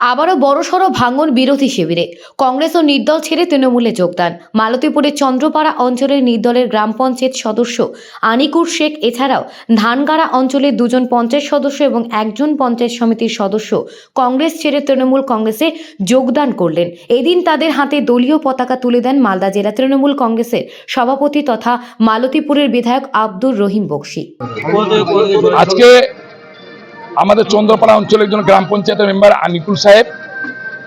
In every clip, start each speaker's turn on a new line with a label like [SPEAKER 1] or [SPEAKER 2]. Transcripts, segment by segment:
[SPEAKER 1] আবারও বড়সড় ভাঙন বিরোধী শিবিরে। কংগ্রেস ও নির্দল ছেড়ে তৃণমূলে যোগদান। মালতীপুরের চন্দ্রপাড়া অঞ্চলের নির্দলের গ্রাম পঞ্চায়েত সদস্য আনিকুর শেখ, এছাড়াও ধানগাড়া অঞ্চলের দুজন পঞ্চায়েত সদস্য এবং একজন পঞ্চায়েত সমিতির সদস্য কংগ্রেস ছেড়ে তৃণমূল কংগ্রেসে যোগদান করলেন। এদিন তাদের হাতে দলীয় পতাকা তুলে দেন মালদা জেলা তৃণমূল কংগ্রেসের সভাপতি তথা মালতীপুরের বিধায়ক আব্দুর রহিম বক্সি।
[SPEAKER 2] আজকে আমাদের চন্দ্রপাড়া অঞ্চলের একজন গ্রাম পঞ্চায়েতের মেম্বার আনিকুল সাহেব,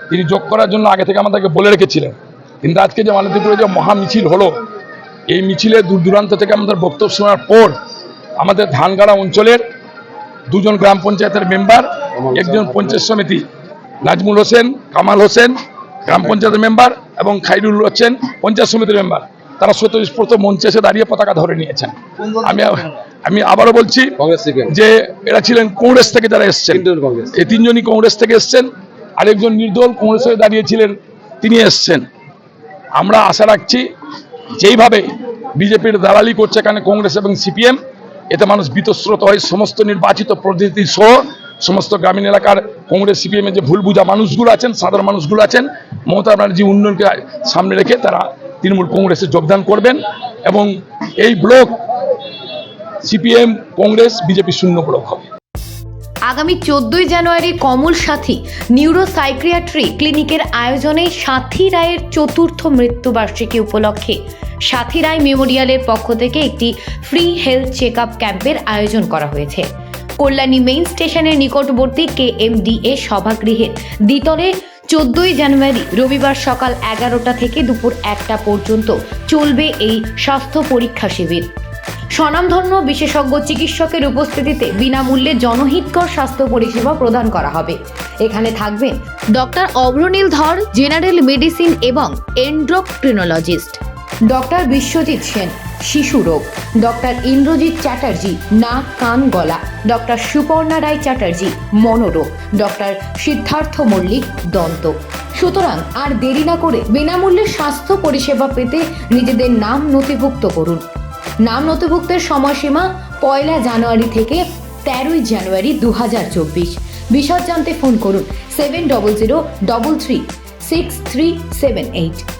[SPEAKER 2] তিনি যোগ করার জন্য আগে থেকে আমাদেরকে বলে রেখেছিলেন। কিন্তু আজকে যে মালতীপুরে যে মহা মিছিল হলো, এই মিছিলে দূর দূরান্ত থেকে আমাদের বক্তব্য শোনার পর আমাদের ধানগাড়া অঞ্চলের দুজন গ্রাম পঞ্চায়েতের মেম্বার, একজন পঞ্চায়েত সমিতি, নাজমুল হোসেন, কামাল হোসেন, গ্রাম পঞ্চায়েতের মেম্বার এবং খাইরুল হোসেন, পঞ্চায়েত সমিতির মেম্বার। তারা স্বতঃস্ফূর্ত মঞ্চে এসে দাঁড়িয়ে পতাকা ধরে নিয়েছেন। আমি আমি আবারও বলছি যে এরা ছিলেন কংগ্রেস থেকে যারা এসছেন। এই তিনজনই কংগ্রেস থেকে এসছেন। আরেকজন নির্দল কংগ্রেস হয়ে দাঁড়িয়েছিলেন তিনি এসছেন। আমরা আশা রাখছি যেইভাবে বিজেপির দালালি করছে এখানে কংগ্রেস এবং সিপিএম এতে মানুষ বিতস্রোত হয়। সমস্ত নির্বাচিত প্রতিনিধি সহ সমস্ত গ্রামীণ এলাকার কংগ্রেস সিপিএম এর যে ভুল বুঝা মানুষগুলো আছেন সাধারণ মানুষগুলো আছেন মমতা ব্যানার্জি উন্নয়নকে সামনে রেখে তারা তৃণমূল কংগ্রেসে যোগদান করবেন এবং এই ব্লক সিপিএম, কংগ্রেস, বিজেপি শূন্য ব্লক হবে।
[SPEAKER 1] আগামী চোদ্দই জানুয়ারি কমল সাথী নিউরোসাইক্রিয়াট্রি ক্লিনিকের আয়োজনে সাথী রায়ের চতুর্থ মৃত্যুবার্ষিকী উপলক্ষে সাথী রায় মেমোরিয়ালের পক্ষ থেকে একটি ফ্রি হেলথ চেক আপ ক্যাম্পের আয়োজন করা হয়েছে। কল্যাণী মেইন স্টেশনের নিকটবর্তী কে এম ডি এ সভাগৃহের দ্বিতলে চোদ্দই জানুয়ারি, রবিবার সকাল এগারোটা থেকে দুপুর একটা পর্যন্ত চলবে এই স্বাস্থ্য পরীক্ষা শিবির। স্বনামধন্য বিশেষজ্ঞ চিকিৎসকের উপস্থিতিতে বিনামূল্যে জনহিতকর স্বাস্থ্য পরিষেবা প্রদান করা হবে। এখানে থাকবেন ডক্টর অভ্রনীল ধর, জেনারেল মেডিসিন এবং এন্ড্রোক্রিনোলজিস্ট। ডক্টর বিশ্বজিৎ সেন শিশু রোগ। ডক্টর ইন্দ্রজিৎ চ্যাটার্জি, নাক, কান, গলা। ডক্টর সুপর্ণা রায় চ্যাটার্জি, মনোরোগ। ডক্টর সিদ্ধার্থ মল্লিক, দন্ত। সুতরাং আর দেরি না করে বিনামূল্যে স্বাস্থ্য পরিষেবা পেতে নিজেদের নাম নথিভুক্ত করুন। নাম নথিভুক্তের সময়সীমা পয়লা জানুয়ারি থেকে তেরোই জানুয়ারি দু হাজার চব্বিশ। বিশদ জানতে ফোন করুন seven double zero double three six three seven eight.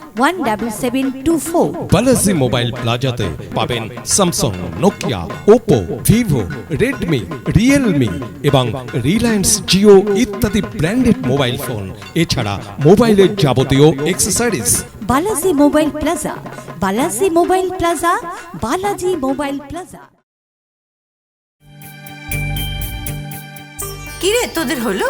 [SPEAKER 3] one double seven two four
[SPEAKER 4] Balaji mobile প্লাজাতে পাবেন Samsung Nokia Oppo Vivo Redmi Realme এবং রিলায়েন্স জিও ইত্যাদি ব্র্যান্ডেড মোবাইল ফোন এছাড়া মোবাইলের যাবতীয় accessories
[SPEAKER 3] Balaji mobile plaza Balaji mobile plaza Balaji mobile plaza.
[SPEAKER 5] কিরে তোদের হলো?